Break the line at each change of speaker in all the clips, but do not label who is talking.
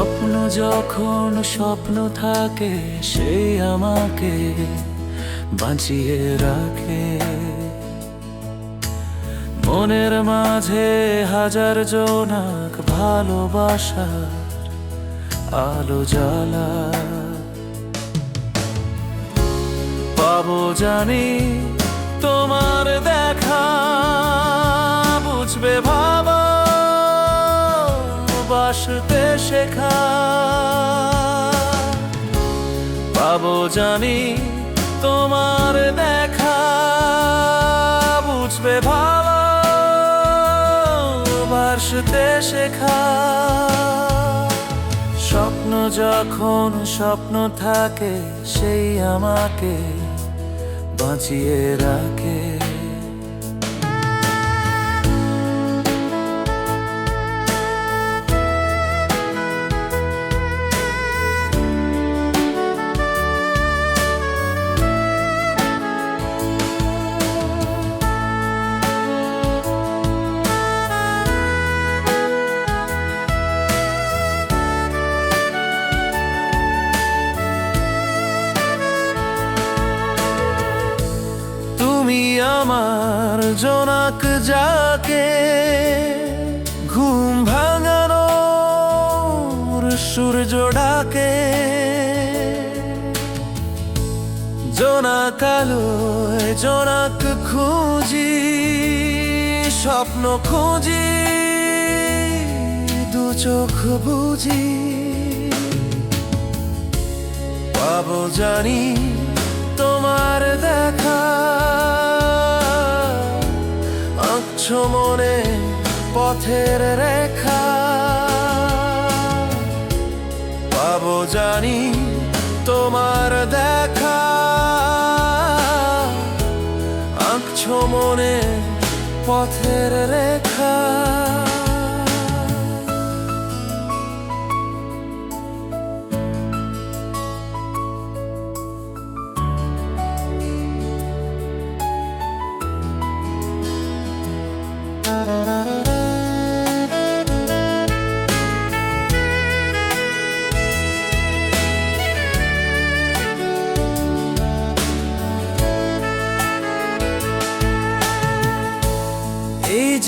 স্বপ্ন যখন স্বপ্ন থাকে, সে আমাকে বাঁচিয়ে রাখে। মনের মাঝে হাজার জনাক ভালোবাসা, আলো জ্বালা। পাবো জানি তোমার দেখা, বুঝবে ভাবা বাসতে শেখা। পাবো জানি তোমার দেখা। বুঝবে বাসতে শেখা। স্বপ্ন যখন স্বপ্ন থাকে, সেই আমাকে বাঁচিয়ে রাখে। তুমি আমার জোনাক যাকে ঘুম ভাঙানোর সূর্য ডাকে। জোনাক আলোয় জোনাক খুঁজি, স্বপ্ন খুঁজি, দু চোখ বুঝি। পাবো জানি তোমার দেখা। মনে পথের রেখা। পাবো জানি তোমার দেখা। আঁকছো মনে পথের রেখা।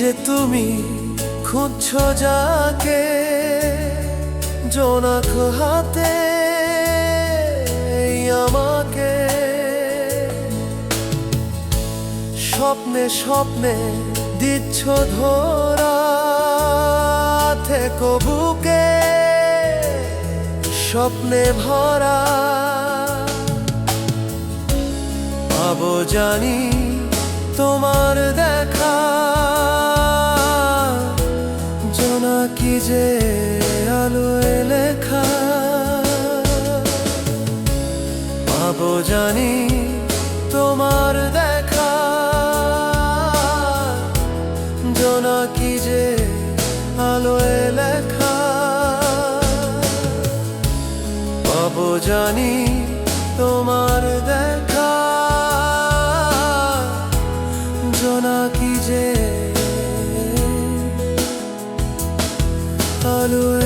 যে তুমি খুঁজছো যাকে, জোনাক হাতে আমাকে। স্বপ্নে স্বপ্নে দিচ্ছ ধরা, থেকো বুকে, স্বপ্নে ভরা। পাবো জানি তোমার দেখা। যে আলোয় লেখা পাবো জানি তোমার দেখা। জোনাকি যে আলোয় লেখা পাবো জানি তোমার দেখা। জোনাকি যে follow